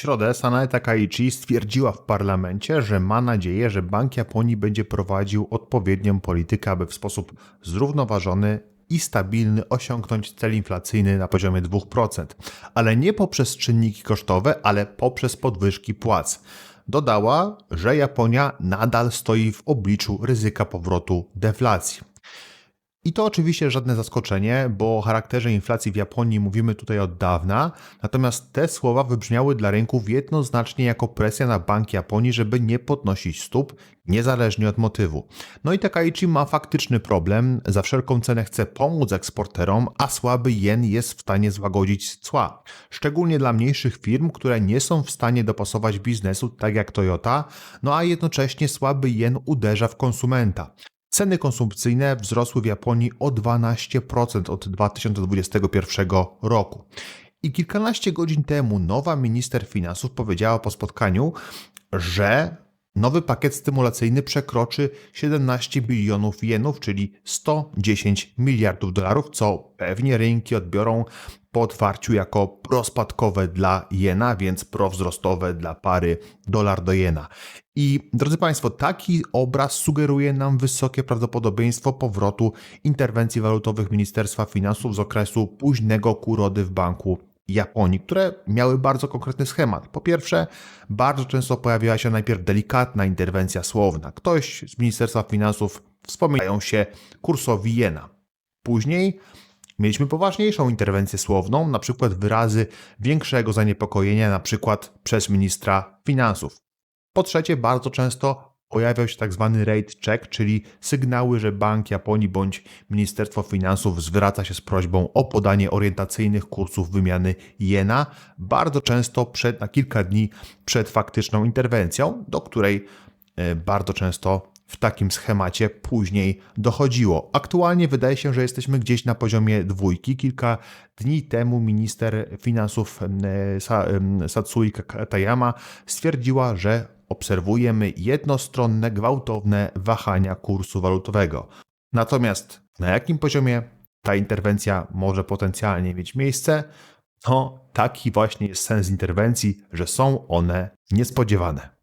środę Sanae Takaichi stwierdziła w parlamencie, że ma nadzieję, że Bank Japonii będzie prowadził odpowiednią politykę, aby w sposób zrównoważony i stabilny osiągnąć cel inflacyjny na poziomie 2%, ale nie poprzez czynniki kosztowe, ale poprzez podwyżki płac. Dodała, że Japonia nadal stoi w obliczu ryzyka powrotu deflacji. I to oczywiście żadne zaskoczenie, bo o charakterze inflacji w Japonii mówimy tutaj od dawna, natomiast te słowa wybrzmiały dla rynków jednoznacznie jako presja na Bank Japonii, żeby nie podnosić stóp, niezależnie od motywu. No i Takaichi ma faktyczny problem, za wszelką cenę chce pomóc eksporterom, a słaby jen jest w stanie złagodzić cła. Szczególnie dla mniejszych firm, które nie są w stanie dopasować biznesu, tak jak Toyota, no a jednocześnie słaby jen uderza w konsumenta. Ceny konsumpcyjne wzrosły w Japonii o 12% od 2021 roku. I kilkanaście godzin temu nowa minister finansów powiedziała po spotkaniu, że nowy pakiet stymulacyjny przekroczy 17 bilionów jenów, czyli 110 miliardów dolarów, co pewnie rynki odbiorą po otwarciu jako prospadkowe dla jena, więc prowzrostowe dla pary dolar do jena. I drodzy Państwo, taki obraz sugeruje nam wysokie prawdopodobieństwo powrotu interwencji walutowych Ministerstwa Finansów z okresu późnego kurody w banku Japonii, które miały bardzo konkretny schemat. Po pierwsze, bardzo często pojawiała się najpierw delikatna interwencja słowna. Ktoś z Ministerstwa Finansów wspominają się kursowi jena. Później Mieliśmy poważniejszą interwencję słowną, na przykład wyrazy większego zaniepokojenia, na przykład przez ministra finansów. Po trzecie, bardzo często pojawiał się tak zwany rate check, czyli sygnały, że Bank Japonii bądź Ministerstwo Finansów zwraca się z prośbą o podanie orientacyjnych kursów wymiany jena, bardzo często przed, na kilka dni przed faktyczną interwencją, do której e, bardzo często w takim schemacie później dochodziło. Aktualnie wydaje się, że jesteśmy gdzieś na poziomie dwójki. Kilka dni temu minister finansów Satsui Katayama stwierdziła, że obserwujemy jednostronne, gwałtowne wahania kursu walutowego. Natomiast na jakim poziomie ta interwencja może potencjalnie mieć miejsce? No, taki właśnie jest sens interwencji, że są one niespodziewane.